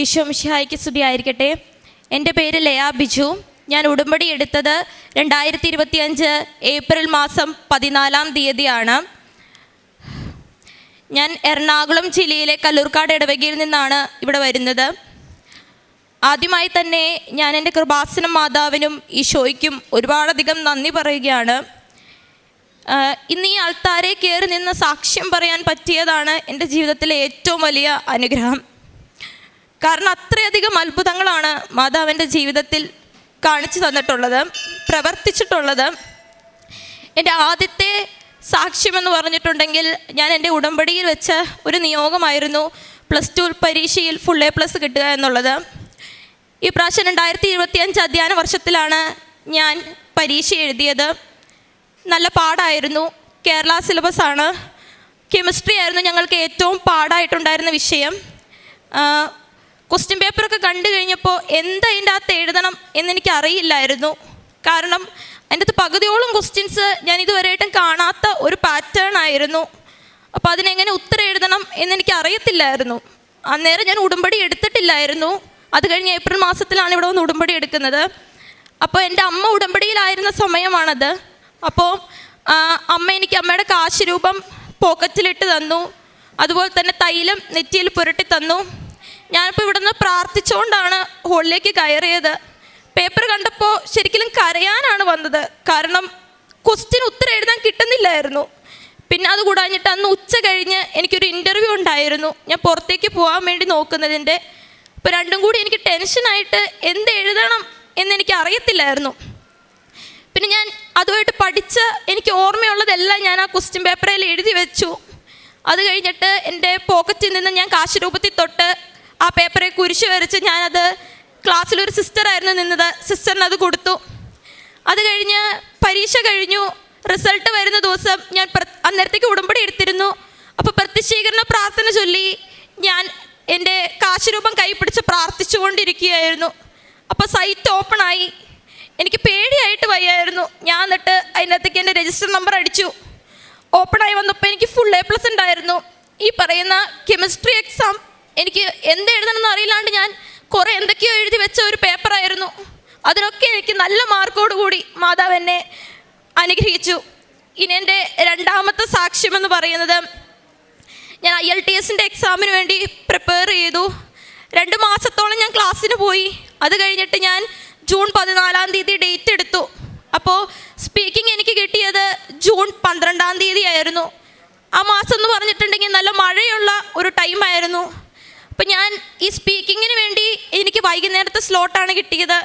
ഈശോ മിശിഹായ്ക്ക് സ്തുതിയായിരിക്കട്ടെ. എന്റെ പേര് ലയാ ബിജു. ഞാൻ ഉടമ്പടി എടുത്തത് രണ്ടായിരത്തി ഇരുപത്തി അഞ്ച് ഏപ്രിൽ മാസം പതിനാലാം തീയതിയാണ്. ഞാൻ എറണാകുളം ജില്ലയിലെ കല്ലൂർക്കാട് ഇടവകയിൽ നിന്നാണ് ഇവിടെ വരുന്നത്. ആദ്യമായി തന്നെ ഞാൻ എന്റെ കൃപാസനം മാതാവിനും ഈശോയ്ക്കും ഒരുപാടധികം നന്ദി പറയുകയാണ്. ഇന്ന് ഈ ആൾത്താരെ കയറി നിന്ന് സാക്ഷ്യം പറയാൻ പറ്റിയതാണ് എന്റെ ജീവിതത്തിലെ ഏറ്റവും വലിയ അനുഗ്രഹം. കാരണം അത്രയധികം അത്ഭുതങ്ങളാണ് മാതാവിന്റെ ജീവിതത്തിൽ കാണിച്ചു തന്നിട്ടുള്ളത് പ്രവർത്തിച്ചിട്ടുള്ളത്. എന്റെ ആദ്യത്തെ സാക്ഷ്യമെന്ന് പറഞ്ഞിട്ടുണ്ടെങ്കിൽ ഞാൻ എന്റെ ഉടമ്പടിയിൽ വെച്ച ഒരു നിയോഗമായിരുന്നു പ്ലസ് ടു പരീക്ഷയിൽ ഫുൾ എ പ്ലസ് കിട്ടുക എന്നുള്ളത്. ഈ പ്രാവശ്യം രണ്ടായിരത്തി ഇരുപത്തി അഞ്ച് അധ്യയന വർഷത്തിലാണ് ഞാൻ പരീക്ഷ എഴുതിയത്. നല്ല പാടായിരുന്നു. കേരള സിലബസ് ആണ്. കെമിസ്ട്രി ആയിരുന്നു ഞങ്ങൾക്ക് ഏറ്റവും പാടായിട്ടുണ്ടായിരുന്ന വിഷയം. ക്വസ്റ്റ്യൻ പേപ്പറൊക്കെ കണ്ടു കഴിഞ്ഞപ്പോൾ എന്താ അതിന്റെ അകത്ത് എഴുതണം എന്നെനിക്ക് അറിയില്ലായിരുന്നു കാരണം അതിന്റെ അകത്ത് പകുതിയോളം ക്വസ്റ്റ്യൻസ് ഞാൻ ഇതുവരെയായിട്ടും കാണാത്ത ഒരു പാറ്റേൺ ആയിരുന്നു. അപ്പോൾ അതിനെങ്ങനെ ഉത്തരം എഴുതണം എന്നെനിക്ക് അറിയത്തില്ലായിരുന്നു അന്നേരം ഞാൻ ഉടമ്പടി എടുത്തിട്ടില്ലായിരുന്നു. അത് കഴിഞ്ഞ് ഏപ്രിൽ മാസത്തിലാണ് ഇവിടെ വന്ന് ഉടമ്പടി എടുക്കുന്നത്. അപ്പോൾ എന്റെ അമ്മ ഉടമ്പടിയിലായിരുന്ന സമയമാണത്. അപ്പോൾ അമ്മ എനിക്ക് അമ്മയുടെ കാശ് രൂപം പോക്കറ്റിലിട്ട് തന്നു. അതുപോലെ തന്നെ തൈലം നെറ്റിയിൽ പുരട്ടി തന്നു. ഞാനിപ്പോൾ ഇവിടുന്ന് പ്രാർത്ഥിച്ചുകൊണ്ടാണ് ഹോളിലേക്ക് കയറിയത്. പേപ്പർ കണ്ടപ്പോൾ ശരിക്കും കരയാനാണ് വന്നത്. കാരണം ക്വസ്റ്റ്യൻ ഉത്തരം എഴുതാൻ കിട്ടുന്നില്ലായിരുന്നു. പിന്നെ അത് കൂടാഞ്ഞിട്ട് അന്ന് ഉച്ച കഴിഞ്ഞ് എനിക്കൊരു ഇന്റർവ്യൂ ഉണ്ടായിരുന്നു. ഞാൻ പുറത്തേക്ക് പോകാൻ വേണ്ടി നോക്കുന്നതിന്റെ അപ്പോൾ രണ്ടും കൂടി എനിക്ക് ടെൻഷനായിട്ട് എന്ത് എഴുതണം എന്നെനിക്ക് അറിയത്തില്ലായിരുന്നു. പിന്നെ ഞാൻ അതുമായിട്ട് പഠിച്ച് എനിക്ക് ഓർമ്മയുള്ളതെല്ലാം ഞാൻ ആ ക്വസ്റ്റ്യൻ പേപ്പറിൽ എഴുതി വെച്ചു. അത് കഴിഞ്ഞിട്ട് എന്റെ പോക്കറ്റിൽ നിന്ന് ഞാൻ കാശ് രൂപത്തിൽ തൊട്ട് ആ പേപ്പറെ കുരിശ് വരച്ച് ഞാനത് ക്ലാസ്സിലൊരു സിസ്റ്ററായിരുന്നു നിന്നത്. സിസ്റ്ററിന് അത് കൊടുത്തു. അത് കഴിഞ്ഞ് പരീക്ഷ കഴിഞ്ഞു. റിസൾട്ട് വരുന്ന ദിവസം ഞാൻ അന്നേരത്തേക്ക് ഉടമ്പടി എടുത്തിരുന്നു. അപ്പോൾ പ്രത്യക്ഷീകരണ പ്രാർത്ഥന ചൊല്ലി ഞാൻ എന്റെ കാശുരൂപം കൈ പിടിച്ച് പ്രാർത്ഥിച്ചുകൊണ്ടിരിക്കുകയായിരുന്നു അപ്പോൾ സൈറ്റ് ഓപ്പണായി എനിക്ക് പേടിയായിട്ട് വയ്യായിരുന്നു. ഞാൻ എന്നിട്ട് അതിനകത്തേക്ക് എന്റെ രജിസ്റ്റർ നമ്പർ അടിച്ചു. ഓപ്പണായി വന്നപ്പോൾ എനിക്ക് ഫുൾ എ പ്ലസ് ഉണ്ടായിരുന്നു. ഈ പറയുന്ന കെമിസ്ട്രി എക്സാം എനിക്ക് എന്ത് എഴുതണമെന്ന് അറിയില്ലാണ്ട് ഞാൻ കുറേ എന്തൊക്കെയോ എഴുതി വെച്ച ഒരു പേപ്പറായിരുന്നു. അതിനൊക്കെ എനിക്ക് നല്ല മാർക്കോട് കൂടി മാതാവ് എന്നെ അനുഗ്രഹിച്ചു. ഇനി എന്റെ രണ്ടാമത്തെ സാക്ഷ്യമെന്ന് പറയുന്നത് ഞാൻ ഐ എൽ ടി എസിന്റെ എക്സാമിന് വേണ്ടി പ്രിപ്പയർ ചെയ്തു. രണ്ട് മാസത്തോളം ഞാൻ ക്ലാസ്സിന് പോയി. അത് കഴിഞ്ഞിട്ട് ഞാൻ ജൂൺ പതിനാലാം തീയതി ഡേറ്റ് എടുത്തു. അപ്പോൾ സ്പീക്കിംഗ് എനിക്ക് കിട്ടിയത് ജൂൺ പന്ത്രണ്ടാം തീയതി ആയിരുന്നു. ആ മാസം എന്ന് പറഞ്ഞിട്ടുണ്ടെങ്കിൽ നല്ല മഴയുള്ള ഒരു ടൈമായിരുന്നു അപ്പം ഞാൻ ഈ സ്പീക്കിങ്ങിന് വേണ്ടി എനിക്ക് വൈകുന്നേരത്തെ സ്ലോട്ടാണ് കിട്ടിയത്.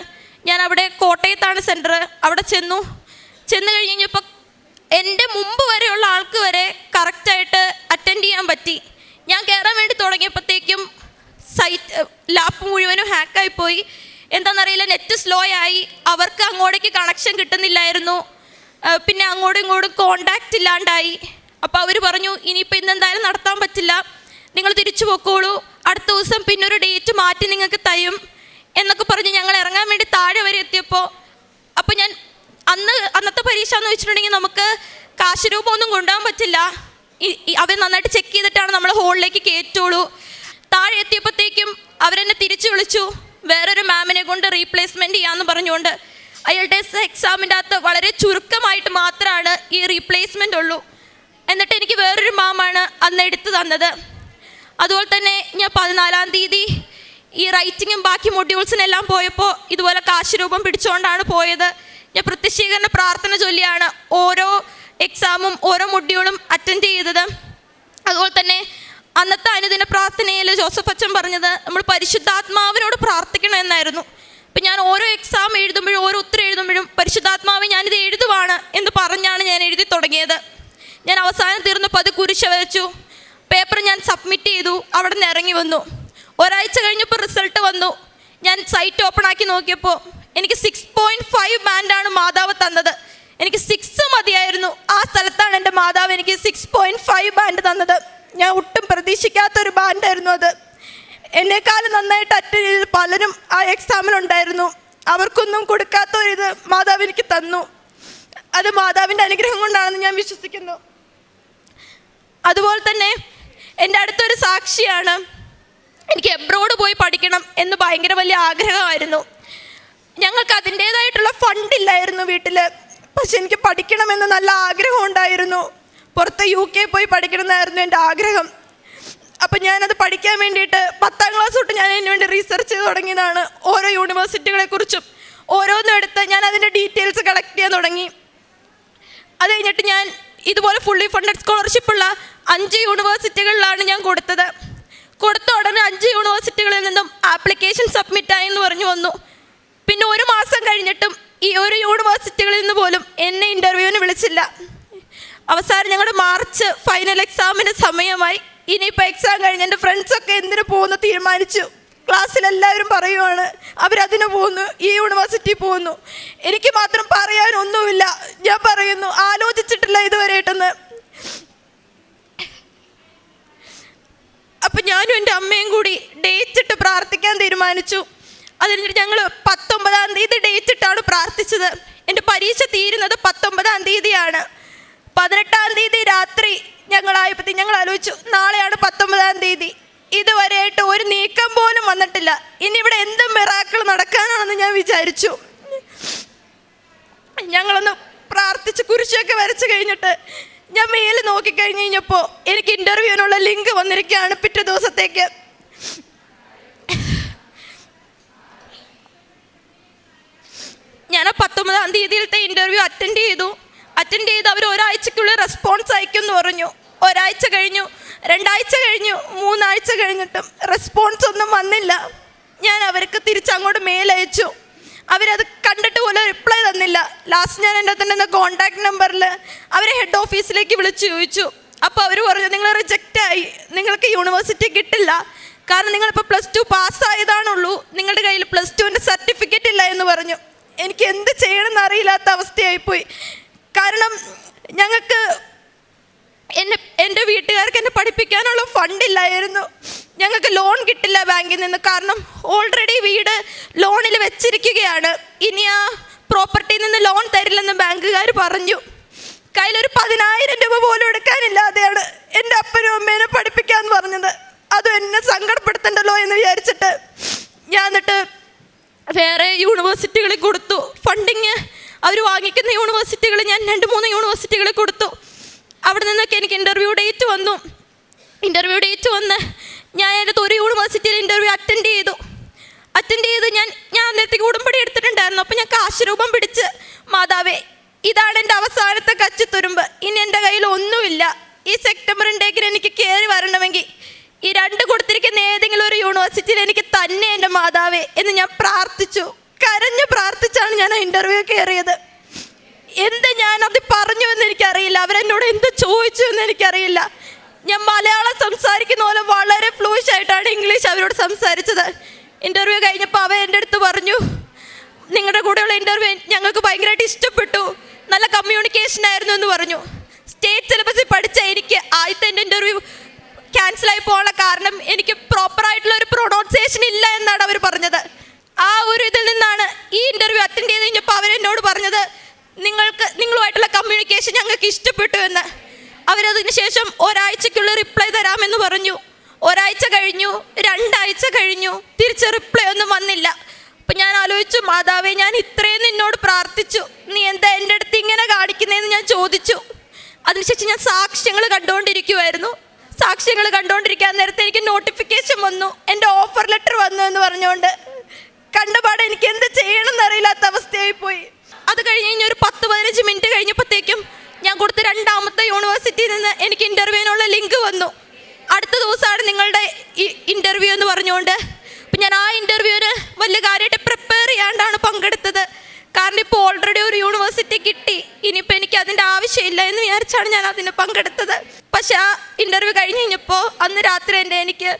ഞാൻ അവിടെ കോട്ടയത്താണ് സെന്റർ അവിടെ ചെന്നു. ചെന്ന് കഴിഞ്ഞപ്പോൾ എന്റെ മുമ്പ് വരെയുള്ള ആൾക്ക് വരെ കറക്റ്റായിട്ട് അറ്റൻഡ് ചെയ്യാൻ പറ്റി. ഞാൻ കയറാൻ വേണ്ടി തുടങ്ങിയപ്പോഴത്തേക്കും സൈറ്റ് ലാപ്പ് മുഴുവനും ഹാക്കായി പോയി. എന്താണെന്നറിയില്ല നെറ്റ് സ്ലോ ആയി. അവർക്ക് അങ്ങോട്ടേക്ക് കണക്ഷൻ കിട്ടുന്നില്ലായിരുന്നു. പിന്നെ അങ്ങോട്ടും ഇങ്ങോട്ടും കോണ്ടാക്റ്റ് ഇല്ലാണ്ടായി. അപ്പോൾ അവർ പറഞ്ഞു ഇനിയിപ്പോൾ ഇന്ന് എന്തായാലും നടത്താൻ പറ്റില്ല. നിങ്ങൾ തിരിച്ചു പൊക്കോളൂ. അടുത്ത ദിവസം പിന്നെ ഒരു ഡേറ്റ് മാറ്റി നിങ്ങൾക്ക് തരും എന്നൊക്കെ പറഞ്ഞ് ഞങ്ങൾ ഇറങ്ങാൻ വേണ്ടി താഴെ വരെ എത്തിയപ്പോൾ അപ്പോൾ ഞാൻ അന്ന് അന്നത്തെ പരീക്ഷ എന്ന് വെച്ചിട്ടുണ്ടെങ്കിൽ നമുക്ക് കാശ് രൂപമൊന്നും കൊണ്ടുപോകാൻ പറ്റില്ല. അവർ നന്നായിട്ട് ചെക്ക് ചെയ്തിട്ടാണ് നമ്മൾ ഹോളിലേക്ക് കയറ്റുള്ളൂ. താഴെ എത്തിയപ്പോഴത്തേക്കും അവരെന്നെ തിരിച്ചു വിളിച്ചു. വേറൊരു മാമിനെ കൊണ്ട് റീപ്ലേസ്മെന്റ് ചെയ്യാമെന്ന് പറഞ്ഞുകൊണ്ട് അയാളുടെ എക്സാമിന്റെ അകത്ത് വളരെ ചുരുക്കമായിട്ട് മാത്രമാണ് ഈ റീപ്ലേസ്മെന്റ് ഉള്ളൂ. എന്നിട്ട് എനിക്ക് വേറൊരു മാമാണ് അന്ന് എടുത്തു തന്നത്. അതുപോലെ തന്നെ ഞാൻ പതിനാലാം തീയതി ഈ റൈറ്റിങ്ങും ബാക്കി മൊഡ്യൂൾസിനെല്ലാം പോയപ്പോൾ ഇതുപോലെ കാശ് രൂപം പിടിച്ചുകൊണ്ടാണ് പോയത്. ഞാൻ പ്രത്യക്ഷീകരണ പ്രാർത്ഥന ചൊല്ലിയാണ് ഓരോ എക്സാമും ഓരോ മൊഡ്യൂളും അറ്റൻഡ് ചെയ്തത്. അതുപോലെ തന്നെ അന്നത്തെ അനുദിന പ്രാർത്ഥനയിൽ ജോസഫ് അച്ഛൻ പറഞ്ഞത് നമ്മൾ പരിശുദ്ധാത്മാവിനോട് പ്രാർത്ഥിക്കണം എന്നായിരുന്നു. അപ്പം ഞാൻ ഓരോ എക്സാം എഴുതുമ്പോഴും ഓരോ ഉത്തരം എഴുതുമ്പോഴും പരിശുദ്ധാത്മാവ് ഞാനിത് എഴുതുവാണ് എന്ന് പറഞ്ഞാണ് ഞാൻ എഴുതി തുടങ്ങിയത്. ഞാൻ അവസാനം തീർന്നപ്പോൾ അത് കുരിശ വരച്ചു. പേപ്പർ ഞാൻ സബ്മിറ്റ് ചെയ്തു. അവിടെ നിന്ന് ഇറങ്ങി വന്നു. ഒരാഴ്ച കഴിഞ്ഞപ്പോൾ റിസൾട്ട് വന്നു. ഞാൻ സൈറ്റ് ഓപ്പൺ ആക്കി നോക്കിയപ്പോൾ എനിക്ക് സിക്സ് പോയിന്റ് ഫൈവ് ബാൻഡാണ് മാതാവ് തന്നത്. എനിക്ക് സിക്സ് മതിയായിരുന്നു. ആ സ്ഥലത്താണ് എന്റെ മാതാവ് എനിക്ക് സിക്സ് പോയിന്റ് ഫൈവ് ബാൻഡ് തന്നത്. ഞാൻ ഒട്ടും പ്രതീക്ഷിക്കാത്തൊരു ബാൻഡായിരുന്നു അത്. എന്നെക്കാളും നന്നായിട്ട് അറ്റൻഡ് ചെയ്ത് പലരും ആ എക്സാമിനുണ്ടായിരുന്നു അവർക്കൊന്നും കൊടുക്കാത്ത ഒരു ഇത് മാതാവ് എനിക്ക് തന്നു. അത് മാതാവിന്റെ അനുഗ്രഹം കൊണ്ടാണെന്ന് ഞാൻ വിശ്വസിക്കുന്നു. അതുപോലെ തന്നെ എന്റെ അടുത്തൊരു സാക്ഷിയാണ്. എനിക്ക് എബ്രോഡ് പോയി പഠിക്കണം എന്ന് ഭയങ്കര വലിയ ആഗ്രഹമായിരുന്നു. ഞങ്ങൾക്ക് അതിന്റേതായിട്ടുള്ള ഫണ്ട് ഇല്ലായിരുന്നു വീട്ടിൽ പക്ഷെ എനിക്ക് പഠിക്കണമെന്ന് നല്ല ആഗ്രഹം ഉണ്ടായിരുന്നു. പുറത്ത് യു കെ പോയി പഠിക്കണമെന്നായിരുന്നു എന്റെ ആഗ്രഹം. അപ്പം ഞാനത് പഠിക്കാൻ വേണ്ടിയിട്ട് പത്താം ക്ലാസ് തൊട്ട് ഞാൻ അതിന് വേണ്ടി റീസെർച്ച് ചെയ്ത് തുടങ്ങിയതാണ്. ഓരോ യൂണിവേഴ്സിറ്റികളെ കുറിച്ചും ഓരോന്നും എടുത്ത് ഞാൻ അതിന്റെ ഡീറ്റെയിൽസ് കളക്ട് ചെയ്യാൻ തുടങ്ങി. അത് കഴിഞ്ഞിട്ട് ഞാൻ ഇതുപോലെ ഫുള്ളി ഫണ്ടഡ് സ്കോളർഷിപ്പ് ഉള്ള അഞ്ച് യൂണിവേഴ്സിറ്റികളിലാണ് ഞാൻ കൊടുത്തത്. കൊടുത്ത ഉടനെ അഞ്ച് യൂണിവേഴ്സിറ്റികളിൽ നിന്നും ആപ്ലിക്കേഷൻ സബ്മിറ്റ് ആയെന്ന് പറഞ്ഞു വന്നു. പിന്നെ ഒരു മാസം കഴിഞ്ഞിട്ടും ഈ ഒരു യൂണിവേഴ്സിറ്റികളിൽ നിന്ന് പോലും എന്നെ ഇന്റർവ്യൂവിന് വിളിച്ചില്ല. അവസാനം ഞങ്ങളുടെ മാർച്ച് ഫൈനൽ എക്സാമിന് സമയമായി. ഇനിയിപ്പോൾ എക്സാം കഴിഞ്ഞ് എന്റെ ഫ്രണ്ട്സൊക്കെ എന്തിനു പോകുന്നു തീരുമാനിച്ചു. ക്ലാസ്സിൽ എല്ലാവരും പറയുവാണ് അവരതിന് പോകുന്നു ഈ യൂണിവേഴ്സിറ്റി പോകുന്നു. എനിക്ക് മാത്രം പറയാനൊന്നുമില്ല. ഞാൻ പറയുന്നു ആലോചിച്ചിട്ടില്ല ഇതുവരെയായിട്ടെന്ന്. അപ്പം ഞാനും എന്റെ അമ്മയും കൂടി ഡേറ്റ് ഇട്ട് പ്രാർത്ഥിക്കാൻ തീരുമാനിച്ചു. അതിനിട്ട് ഞങ്ങൾ പത്തൊമ്പതാം തീയതി ഡേറ്റ് ഇട്ടാണ് പ്രാർത്ഥിച്ചത്. എന്റെ പരീക്ഷ തീരുന്നത് പത്തൊമ്പതാം തീയതിയാണ്. പതിനെട്ടാം തീയതി രാത്രി ഞങ്ങളായപ്പോഴത്തേക്ക് ഞങ്ങൾ ആലോചിച്ചു നാളെയാണ് പത്തൊമ്പതാം തീയതി. ഇതുവരെയായിട്ട് ഒരു നീക്കം പോലും വന്നിട്ടില്ല. ഇനി ഇവിടെ എന്ത് മിറാക്കൾ നടക്കാനാണെന്ന് ഞാൻ വിചാരിച്ചു. ഞങ്ങളൊന്ന് പ്രാർത്ഥിച്ച് കുരിശൊക്കെ വരച്ച് കഴിഞ്ഞിട്ട് ഞാൻ മെയിൽ നോക്കിക്കഴിഞ്ഞ് കഴിഞ്ഞപ്പോൾ എനിക്ക് ഇന്റർവ്യൂവിനുള്ള ലിങ്ക് വന്നിരിക്കുകയാണ് പിറ്റേ ദിവസത്തേക്ക്. ഞാൻ പത്തൊമ്പതാം തീയതിയിലത്തെ ഇന്റർവ്യൂ അറ്റൻഡ് ചെയ്തു. അറ്റൻഡ് ചെയ്ത് അവർ ഒരാഴ്ചക്കുള്ളിൽ റെസ്പോൺസ് അയക്കും എന്ന് പറഞ്ഞു. ഒരാഴ്ച കഴിഞ്ഞു. രണ്ടാഴ്ച കഴിഞ്ഞു മൂന്നാഴ്ച കഴിഞ്ഞിട്ടും റെസ്പോൺസ് ഒന്നും വന്നില്ല. ഞാൻ അവർക്ക് തിരിച്ചങ്ങോട്ട് മെയിൽ അയച്ചു. അവരത് കണ്ടിട്ട് പോലും റിപ്ലൈ തന്നില്ല. ലാസ്റ്റ് ഞാൻ എന്റെ തന്നെ കോൺടാക്ട് നമ്പറിൽ അവരെ ഹെഡ് ഓഫീസിലേക്ക് വിളിച്ചു ചോദിച്ചു. അപ്പോൾ അവർ പറഞ്ഞു നിങ്ങൾ റിജക്റ്റ് ആയി. നിങ്ങൾക്ക് യൂണിവേഴ്സിറ്റി കിട്ടില്ല. കാരണം നിങ്ങളിപ്പോൾ പ്ലസ് ടു പാസ്സായതാണുള്ളൂ നിങ്ങളുടെ കയ്യിൽ പ്ലസ് ടുവിന്റെ സർട്ടിഫിക്കറ്റ് ഇല്ല എന്ന് പറഞ്ഞു. എനിക്ക് എന്ത് ചെയ്യണമെന്ന് അറിയില്ലാത്ത അവസ്ഥയായിപ്പോയി. കാരണം ഞങ്ങൾക്ക് എന്നെ എന്റെ വീട്ടുകാർക്ക് എന്നെ പഠിപ്പിക്കാനുള്ള ഫണ്ട് ഇല്ലായിരുന്നു. ഞങ്ങൾക്ക് ലോൺ കിട്ടില്ല ബാങ്കിൽ നിന്ന്. കാരണം ഓൾറെഡി വീട് ലോണിൽ വെച്ചിരിക്കുകയാണ്. ഇനി ആ പ്രോപ്പർട്ടിയിൽ നിന്ന് ലോൺ തരില്ലെന്ന് ബാങ്കുകാർ പറഞ്ഞു. കയ്യിലൊരു പതിനായിരം രൂപ പോലും എടുക്കാനില്ലാതെയാണ് എന്റെ അപ്പനും അമ്മേനെ പഠിപ്പിക്കാന്ന് പറഞ്ഞത്. അതും എന്നെ സങ്കടപ്പെടുത്തണ്ടല്ലോ എന്ന് വിചാരിച്ചിട്ട് ഞാൻ എന്നിട്ട് വേറെ യൂണിവേഴ്സിറ്റികളിൽ കൊടുത്തു. ഫണ്ടിങ് അവർ വാങ്ങിക്കുന്ന യൂണിവേഴ്സിറ്റികൾ ഞാൻ രണ്ട് മൂന്ന് യൂണിവേഴ്സിറ്റികളിൽ കൊടുത്തു. അവിടെ നിന്നൊക്കെ എനിക്ക് ഇന്റർവ്യൂ ഡേറ്റ് വന്നു. ഇന്റർവ്യൂ ഡേറ്റ് വന്ന് ഞാൻ എന്റെ തൊരു യൂണിവേഴ്സിറ്റിയിൽ ഇന്റർവ്യൂ അറ്റൻഡ് ചെയ്തു. അറ്റൻഡ് ചെയ്ത് ഞാൻ ഞാൻ അന്നേരത്തേക്ക് ഉടമ്പടി എടുത്തിട്ടുണ്ടായിരുന്നു. അപ്പോൾ ഞാൻ കാശുരൂപം പിടിച്ച് മാതാവേ ഇതാണ് എന്റെ അവസാനത്തെ കച്ചിത്തുരുമ്പ്. ഇനി എന്റെ കയ്യിൽ ഒന്നുമില്ല. ഈ സെപ്റ്റംബറിന്റെക്കിന് എനിക്ക് കയറി വരണമെങ്കിൽ ഈ രണ്ട് കൊടുത്തിരിക്കുന്ന ഏതെങ്കിലും ഒരു യൂണിവേഴ്സിറ്റിയിൽ എനിക്ക് തന്നെ എന്റെ മാതാവേ എന്ന് ഞാൻ പ്രാർത്ഥിച്ചു. കരഞ്ഞ് പ്രാർത്ഥിച്ചാണ് ഞാൻ ആ ഇന്റർവ്യൂ കയറിയത്. എന്ത് ഞാൻ അത് പറഞ്ഞു എന്ന് എനിക്കറിയില്ല. അവരെന്നോട് എന്ത് ചോദിച്ചു എന്ന് എനിക്കറിയില്ല. ഞാൻ മലയാളം സംസാരിക്കുന്ന പോലെ വളരെ ഫ്ലൂഷ് ആയിട്ടാണ് ഇംഗ്ലീഷ് അവരോട് സംസാരിച്ചത്. ഇന്റർവ്യൂ കഴിഞ്ഞപ്പോൾ അവൻ എന്റെ അടുത്ത് പറഞ്ഞു നിങ്ങളുടെ കൂടെയുള്ള ഇന്റർവ്യൂ ഞങ്ങൾക്ക് ഭയങ്കരമായിട്ട് ഇഷ്ടപ്പെട്ടു. നല്ല കമ്മ്യൂണിക്കേഷൻ ആയിരുന്നു എന്ന് പറഞ്ഞു. സ്റ്റേറ്റ് സിലബസിൽ പഠിച്ച എനിക്ക് ആദ്യത്തെ എന്റെ ഇന്റർവ്യൂ ക്യാൻസലായി പോകാനുള്ള കാരണം എനിക്ക് പ്രോപ്പറായിട്ടുള്ള ഒരു പ്രൊണൗൺസിയേഷൻ ഇല്ല എന്നാണ് അവർ പറഞ്ഞത്. ആ ഒരു ഇതിൽ നിന്നാണ് ഈ ഇന്റർവ്യൂ അറ്റൻഡ് ചെയ്ത് കഴിഞ്ഞപ്പോൾ അവരെന്നോട് പറഞ്ഞത് നിങ്ങൾക്ക് നിങ്ങളുമായിട്ടുള്ള കമ്മ്യൂണിക്കേഷൻ ഞങ്ങൾക്ക് ഇഷ്ടപ്പെട്ടു എന്ന്. അവരതിന് ശേഷം ഒരാഴ്ചക്കുള്ളിൽ റിപ്ലൈ തരാമെന്ന് പറഞ്ഞു. ഒരാഴ്ച കഴിഞ്ഞു രണ്ടാഴ്ച കഴിഞ്ഞു തിരിച്ച് റിപ്ലൈ ഒന്നും വന്നില്ല. അപ്പം ഞാൻ ആലോചിച്ചു മാതാവേ ഞാൻ ഇത്രയും നിന്നോട് പ്രാർത്ഥിച്ചു. നീ എന്താ എന്റെ അടുത്ത് ഇങ്ങനെ കാണിക്കുന്നതെന്ന് ഞാൻ ചോദിച്ചു. അതിനുശേഷം ഞാൻ സാക്ഷ്യങ്ങൾ കണ്ടുകൊണ്ടിരിക്കുമായിരുന്നു സാക്ഷ്യങ്ങൾ കണ്ടുകൊണ്ടിരിക്കാൻ നേരത്തെ എനിക്ക് നോട്ടിഫിക്കേഷൻ വന്നു. എന്റെ ഓഫർ ലെറ്റർ വന്നു എന്ന് പറഞ്ഞുകൊണ്ട്. കണ്ടപാടെ എനിക്ക് എന്ത് ചെയ്യണമെന്ന് അറിയില്ലാത്ത അവസ്ഥയായി പോയി അത് കഴിഞ്ഞ് കഴിഞ്ഞൊരു പത്ത് പതിനഞ്ച് മിനിറ്റ് കഴിഞ്ഞപ്പോഴത്തേക്കും ഞാൻ കൊടുത്ത രണ്ടാമത്തെ യൂണിവേഴ്സിറ്റിയിൽ നിന്ന് എനിക്ക് ഇന്റർവ്യൂവിനുള്ള ലിങ്ക് വന്നു. അടുത്ത ദിവസമാണ് നിങ്ങളുടെ ഇന്റർവ്യൂ എന്ന് പറഞ്ഞുകൊണ്ട്. അപ്പം ഞാൻ ആ ഇന്റർവ്യൂവിന് വലിയ കാര്യമായിട്ട് പ്രിപ്പയർ ചെയ്യാണ്ടാണ് പങ്കെടുത്തത്. കാരണം ഇപ്പോൾ ഓൾറെഡി ഒരു യൂണിവേഴ്സിറ്റി കിട്ടി. ഇനിയിപ്പോൾ എനിക്ക് അതിന്റെ ആവശ്യമില്ല എന്ന് വിചാരിച്ചാണ് ഞാൻ അതിന് പങ്കെടുത്തത്. പക്ഷേ ആ ഇന്റർവ്യൂ കഴിഞ്ഞ് കഴിഞ്ഞപ്പോൾ അന്ന് രാത്രി തന്നെ എനിക്ക്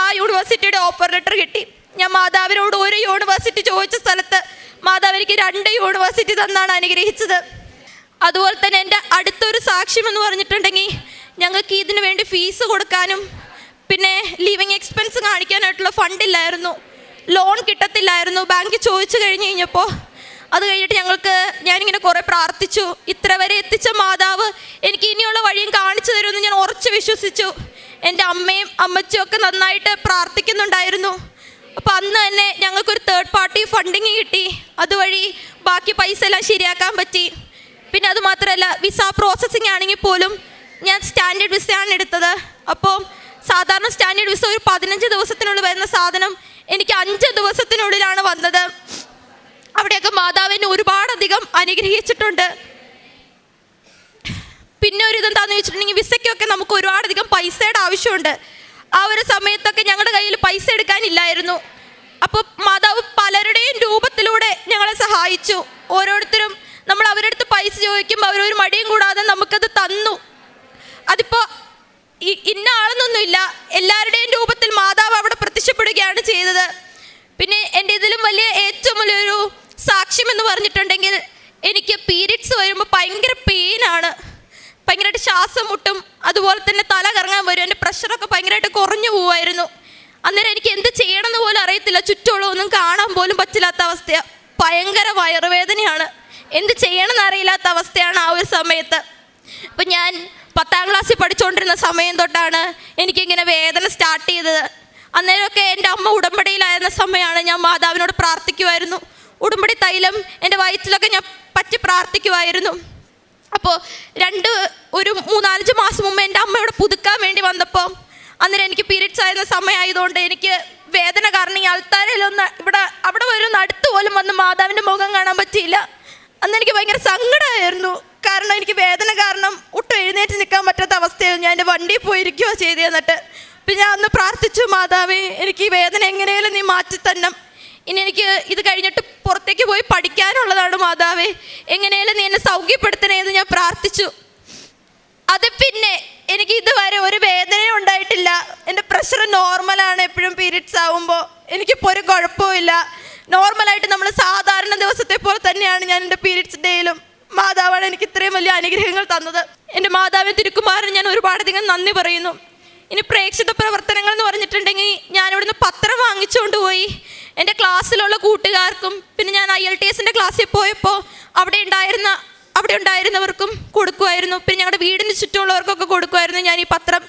ആ യൂണിവേഴ്സിറ്റിയുടെ ഓഫർ ലെറ്റർ കിട്ടി. ഞാൻ മാതാവിനോട് ഒരു യൂണിവേഴ്സിറ്റി ചോദിച്ച സ്ഥലത്ത് മാതാവ് എനിക്ക് രണ്ട് യൂണിവേഴ്സിറ്റി തന്നാണ് അനുഗ്രഹിച്ചത്. അതുപോലെ തന്നെ എന്റെ അടുത്തൊരു സാക്ഷ്യം എന്ന് പറഞ്ഞിട്ടുണ്ടെങ്കിൽ ഞങ്ങൾക്ക് ഇതിനു വേണ്ടി ഫീസ് കൊടുക്കാനും പിന്നെ ലിവിങ് എക്സ്പെൻസ് കാണിക്കാനായിട്ടുള്ള ഫണ്ടില്ലായിരുന്നു ലോൺ കിട്ടത്തില്ലായിരുന്നു. ബാങ്ക് ചോദിച്ചു കഴിഞ്ഞ് കഴിഞ്ഞപ്പോൾ അത് കഴിഞ്ഞിട്ട് ഞങ്ങൾക്ക് ഞാനിങ്ങനെ കുറേ പ്രാർത്ഥിച്ചു. ഇത്ര വരെ എത്തിച്ച മാതാവ് എനിക്ക് ഇനിയുള്ള വഴിയും കാണിച്ചു തരുമെന്ന് ഞാൻ ഉറച്ചു വിശ്വസിച്ചു. എന്റെ അമ്മയും അമ്മച്ചിയും ഒക്കെ നന്നായിട്ട് പ്രാർത്ഥിക്കുന്നുണ്ടായിരുന്നു. അപ്പോൾ അന്ന് തന്നെ ഞങ്ങൾക്കൊരു തേർഡ് പാർട്ടി ഫണ്ടിങ് കിട്ടി. അതുവഴി ബാക്കി പൈസ എല്ലാം ശരിയാക്കാൻ പറ്റി. പിന്നെ അത് മാത്രമല്ല വിസ പ്രോസസ്സിങ് ആണെങ്കിൽ പോലും ഞാൻ സ്റ്റാൻഡേർഡ് വിസയാണ് എടുത്തത്. അപ്പോൾ സാധാരണ സ്റ്റാൻഡേർഡ് വിസ ഒരു പതിനഞ്ച് ദിവസത്തിനുള്ളിൽ വരുന്ന സാധനം എനിക്ക് അഞ്ച് ദിവസത്തിനുള്ളിലാണ് വന്നത്. അവിടെയൊക്കെ മാതാവിനെ ഒരുപാടധികം അനുഗ്രഹിച്ചിട്ടുണ്ട്. പിന്നെ ഒരു ഇതെന്താണെന്ന് വെച്ചിട്ടുണ്ടെങ്കിൽ വിസയ്ക്കൊക്കെ നമുക്ക് ഒരുപാടധികം പൈസയുടെ ആവശ്യമുണ്ട്. ആ ഒരു സമയത്തൊക്കെ ഞങ്ങളുടെ കയ്യിൽ പൈസ എടുക്കാനില്ലായിരുന്നു. അപ്പോൾ മാതാവ് പലരുടെയും രൂപത്തിലൂടെ ഞങ്ങളെ സഹായിച്ചു. ഓരോരുത്തരും നമ്മൾ അവരുടെ അടുത്ത് പൈസ ചോദിക്കുമ്പോൾ അവരൊരു മടിയും കൂടാതെ നമുക്കത് തന്നു. അതിപ്പോൾ ഇന്ന ആളെന്നൊന്നുമില്ല. എല്ലാവരുടെയും രൂപത്തിൽ മാതാവ് അവിടെ പ്രത്യക്ഷപ്പെടുകയാണ് ചെയ്തത്. പിന്നെ എന്റെ ഇതിലും വലിയ ഏറ്റവും വലിയൊരു സാക്ഷ്യം എന്ന് പറഞ്ഞിട്ടുണ്ടെങ്കിൽ എനിക്ക് പീരിയഡ്സ് വരുമ്പോൾ ഭയങ്കര പെയിനാണ് ഭയങ്കരമായിട്ട് ശ്വാസം മുട്ടും അതുപോലെ തന്നെ തല കറങ്ങാൻ വരും. എന്റെ പ്രഷറൊക്കെ ഭയങ്കരമായിട്ട് കുറഞ്ഞു പോവായിരുന്നു അന്നേരം എനിക്ക് എന്ത് ചെയ്യണമെന്ന് പോലും അറിയത്തില്ല. ചുറ്റുമുള്ള ഒന്നും കാണാൻ പോലും പറ്റില്ലാത്ത അവസ്ഥയാണ് ഭയങ്കര വയറുവേദനയാണ്. എന്ത് ചെയ്യണമെന്ന് അറിയില്ലാത്ത അവസ്ഥയാണ് ആ ഒരു സമയത്ത്. അപ്പം ഞാൻ പത്താം ക്ലാസ്സിൽ പഠിച്ചുകൊണ്ടിരുന്ന സമയം തൊട്ടാണ് എനിക്കിങ്ങനെ വേദന സ്റ്റാർട്ട് ചെയ്തത്. അന്നേരമൊക്കെ എന്റെ അമ്മ ഉടമ്പടിയിലായിരുന്ന സമയമാണ് ഞാൻ മാതാവിനോട് പ്രാർത്ഥിക്കുമായിരുന്നു. ഉടമ്പടി തൈലം എന്റെ വയറ്റിലൊക്കെ ഞാൻ പറ്റി പ്രാർത്ഥിക്കുമായിരുന്നു. അപ്പോൾ രണ്ട് ഒരു മൂന്നാലഞ്ച് മാസം മുമ്പ് എന്റെ അമ്മയോട് പുതുക്കാൻ വേണ്ടി വന്നപ്പോൾ അന്നേരം എനിക്ക് പീരിയഡ്സ് ആയിരുന്ന സമയമായതുകൊണ്ട് എനിക്ക് വേദന കാരണം ഈ അൽത്താരയിലൊന്ന് ഇവിടെ അവിടെ വരുന്ന അടുത്ത് പോലും വന്ന് മാതാവിന്റെ മുഖം കാണാൻ പറ്റിയില്ല. അന്ന് എനിക്ക് ഭയങ്കര സങ്കടമായിരുന്നു. കാരണം എനിക്ക് വേദന കാരണം ഒട്ടും എഴുന്നേറ്റ് നിൽക്കാൻ പറ്റാത്ത അവസ്ഥയായിരുന്നു. ഞാൻ എന്റെ വണ്ടിയിൽ പോയിരിക്കുകയോ ചെയ്തു എന്നിട്ട്. പിന്നെ ഞാൻ അന്ന് പ്രാർത്ഥിച്ചു മാതാവേ എനിക്ക് ഈ വേദന എങ്ങനെയാലും നീ മാറ്റി തന്നെ ഇനി എനിക്ക് ഇത് കഴിഞ്ഞിട്ട് പുറത്തേക്ക് പോയി പഠിക്കാനുള്ളതാണ് മാതാവേ. എങ്ങനെയാലും നീ എന്നെ സൗഖ്യപ്പെടുത്തണേ എന്ന് ഞാൻ പ്രാർത്ഥിച്ചു. അത് പിന്നെ എനിക്ക് ഇതുവരെ ഒരു വേദനയും ഉണ്ടായിട്ടില്ല. എന്റെ പ്രഷർ നോർമലാണ് എപ്പോഴും പീരിയഡ്സ് ആവുമ്പോൾ എനിക്കിപ്പോൾ ഒരു കുഴപ്പമില്ല നോർമലായിട്ട് നമ്മൾ സാധാരണ ദിവസത്തെ പോലെ തന്നെയാണ് ഞാൻ എന്റെ പീരിയഡ്സ് ഡേയിലും മാതാവാണ് എനിക്ക് ഇത്രയും വലിയ അനുഗ്രഹങ്ങൾ തന്നത്. എന്റെ മാതാവിന് തിരുക്കുമാറിന് ഞാൻ ഒരുപാടധികം നന്ദി പറയുന്നു. ഇനി പ്രേക്ഷിത പ്രവർത്തനങ്ങൾ എന്ന് പറഞ്ഞിട്ടുണ്ടെങ്കിൽ ഞാൻ ഇവിടുന്ന് പത്രം വാങ്ങിച്ചുകൊണ്ട് പോയി. എന്റെ ക്ലാസ്സിലുള്ള കൂട്ടുകാർക്കും പിന്നെ ഞാൻ ഐ എൽ ടി എസിന്റെ ക്ലാസ്സിൽ പോയപ്പോൾ അവിടെ ഉണ്ടായിരുന്ന അവിടെ ഉണ്ടായിരുന്നവർക്കും കൊടുക്കുമായിരുന്നു. പിന്നെ ഞങ്ങളുടെ വീടിന് ചുറ്റുമുള്ളവർക്കൊക്കെ കൊടുക്കുമായിരുന്നു. ഞാൻ ഈ പത്രം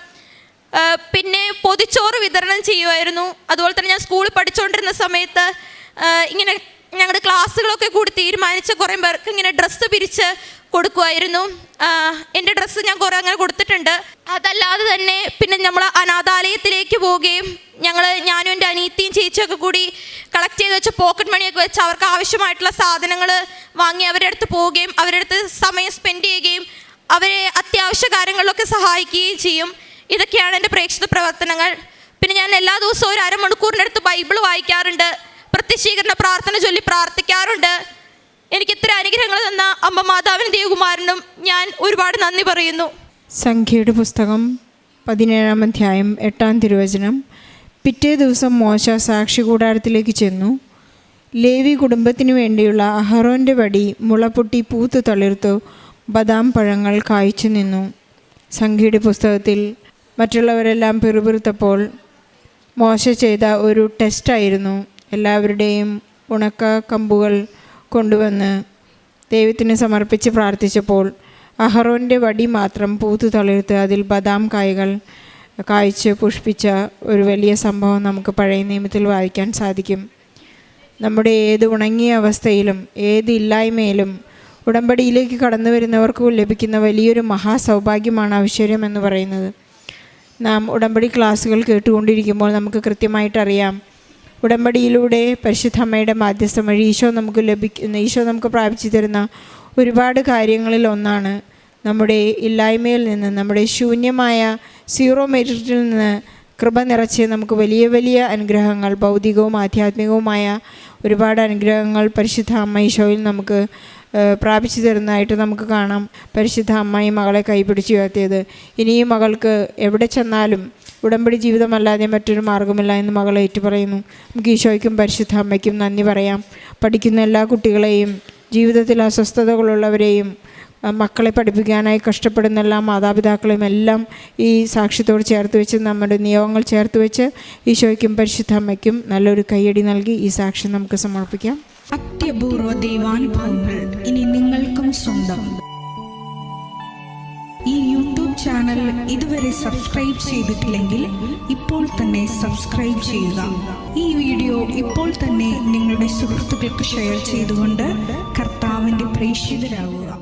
പിന്നെ പൊതിച്ചോറ് വിതരണം ചെയ്യുമായിരുന്നു. അതുപോലെ തന്നെ ഞാൻ സ്കൂളിൽ പഠിച്ചുകൊണ്ടിരുന്ന സമയത്ത് ഇങ്ങനെ ഞങ്ങളുടെ ക്ലാസ്സുകളൊക്കെ കൂടി തീരുമാനിച്ച കുറേ പേർക്ക് ഇങ്ങനെ ഡ്രസ്സ് പിരിച്ച് കൊടുക്കുമായിരുന്നു. എന്റെ ഡ്രസ്സ് ഞാൻ കുറേ അങ്ങനെ കൊടുത്തിട്ടുണ്ട്. അതല്ലാതെ തന്നെ പിന്നെ നമ്മൾ അനാഥാലയത്തിലേക്ക് പോവുകയും ഞങ്ങൾ അനീത്തിയും ചേച്ചിയൊക്കെ കൂടി കളക്ട് ചെയ്ത് വെച്ച പോക്കറ്റ് മണിയൊക്കെ വെച്ച് അവർക്ക് ആവശ്യമായിട്ടുള്ള സാധനങ്ങൾ വാങ്ങി അവരുടെ അടുത്ത് പോവുകയും അവരുടെ അടുത്ത് സമയം സ്പെൻഡ് ചെയ്യുകയും അവരെ അത്യാവശ്യ കാര്യങ്ങളിലൊക്കെ സഹായിക്കുകയും ചെയ്യും. ഇതൊക്കെയാണ് എന്റെ പ്രേക്ഷിത പ്രവർത്തനങ്ങൾ. പിന്നെ ഞാൻ എല്ലാ ദിവസവും ഒരു അരമണിക്കൂറിന്റെ അടുത്ത് ബൈബിൾ വായിക്കാറുണ്ട്. പ്രത്യക്ഷീകരണ പ്രാർത്ഥന ചൊല്ലി പ്രാർത്ഥിക്കാറുണ്ട്. എനിക്ക് ഇത്ര അനുഗ്രഹങ്ങൾ തന്ന അമ്മ മാതാവിനും ദേവകുമാരനും ഞാൻ ഒരുപാട് നന്ദി പറയുന്നു. സംഖ്യയുടെ പുസ്തകം പതിനേഴാം അധ്യായം എട്ടാം തിരുവചനം. പിറ്റേ ദിവസം മോശ സാക്ഷി കൂടാരത്തിലേക്ക് ചെന്നു. ലേവി കുടുംബത്തിന് വേണ്ടിയുള്ള അഹറോന്റെ വടി മുളപ്പൊട്ടി പൂത്ത് തളിർത്തു. ബദാം പഴങ്ങൾ കായ്ച്ചു നിന്നു. സംഖ്യയുടെ പുസ്തകത്തിൽ മറ്റുള്ളവരെല്ലാം പിറുപിറുത്തപ്പോൾ മോശ ചെയ്ത ഒരു ടെസ്റ്റായിരുന്നു എല്ലാവരുടെയും ഉണക്ക കമ്പുകൾ കൊണ്ടുവന്ന് ദൈവത്തിന് സമർപ്പിച്ച് പ്രാർത്ഥിച്ചപ്പോൾ അഹറോന്റെ വടി മാത്രം പൂത്തു തളിർത്ത് അതിൽ ബദാം കായ്കൾ കായ്ച്ച് പുഷ്പിച്ച ഒരു വലിയ സംഭവം നമുക്ക് പഴയ നിയമത്തിൽ വായിക്കാൻ സാധിക്കും. നമ്മുടെ ഏത് ഉണങ്ങിയ അവസ്ഥയിലും ഏത് ഇല്ലായ്മയിലും ഉടമ്പടിയിലേക്ക് കടന്നു വരുന്നവർക്ക് ലഭിക്കുന്ന വലിയൊരു മഹാസൗഭാഗ്യമാണ് ഐശ്വര്യം എന്ന് പറയുന്നത്. നാം ഉടമ്പടി ക്ലാസ്സുകൾ കേട്ടുകൊണ്ടിരിക്കുമ്പോൾ നമുക്ക് കൃത്യമായിട്ടറിയാം ഉടമ്പടിയിലൂടെ പരിശുദ്ധമ്മയുടെ മാധ്യസ്ഥ വഴി ഈശോ നമുക്ക് ലഭിക്കുന്ന ഈശോ നമുക്ക് പ്രാപിച്ചു തരുന്ന ഒരുപാട് കാര്യങ്ങളിൽ ഒന്നാണ് നമ്മുടെ ഇല്ലായ്മയിൽ നിന്ന് നമ്മുടെ ശൂന്യമായ സീറോ മെറിറ്റിൽ നിന്ന് കൃപ നിറച്ച് നമുക്ക് വലിയ വലിയ അനുഗ്രഹങ്ങൾ ഭൗതികവും ആധ്യാത്മികവുമായ ഒരുപാട് അനുഗ്രഹങ്ങൾ പരിശുദ്ധ അമ്മ ഈശോയിൽ നമുക്ക് പ്രാപിച്ചു തരുന്നതായിട്ട് നമുക്ക് കാണാം. പരിശുദ്ധ അമ്മ ഈ മകളെ കൈപിടിച്ച് ഉയർത്തിയത്. ഇനി ഈ മകൾക്ക് എവിടെ ചെന്നാലും ഉടമ്പടി ജീവിതമല്ലാതെ മറ്റൊരു മാർഗമില്ല എന്ന് മകൾ ഏറ്റുപറയുന്നു. നമുക്ക് ഈശോയ്ക്കും പരിശുദ്ധ അമ്മയ്ക്കും നന്ദി പറയാം. പഠിക്കുന്ന എല്ലാ കുട്ടികളെയും ജീവിതത്തിൽ അസ്വസ്ഥതകളുള്ളവരെയും മക്കളെ പഠിപ്പിക്കാനായി കഷ്ടപ്പെടുന്ന എല്ലാ മാതാപിതാക്കളെയും എല്ലാം ഈ സാക്ഷ്യത്തോട് ചേർത്ത് വെച്ച് നമ്മുടെ നിയോഗങ്ങൾ ചേർത്ത് വെച്ച് ഈശോയ്ക്കും പരിശുദ്ധ അമ്മയ്ക്കും നല്ലൊരു കയ്യടി നൽകി ഈ സാക്ഷ്യം നമുക്ക് സമർപ്പിക്കാം. അത്യപൂർവ ദൈവാനുഭവങ്ങൾ ഇനി നിങ്ങൾക്കും സ്വന്തം. ഈ യൂട്യൂബ് ചാനൽ ഇതുവരെ സബ്സ്ക്രൈബ് ചെയ്തിട്ടില്ലെങ്കിൽ ഇപ്പോൾ തന്നെ സബ്സ്ക്രൈബ് ചെയ്യുക. ഈ വീഡിയോ ഇപ്പോൾ തന്നെ നിങ്ങളുടെ സുഹൃത്തുക്കൾക്ക് ഷെയർ ചെയ്തുകൊണ്ട് കർത്താവിന്റെ പ്രേക്ഷിതരാകുക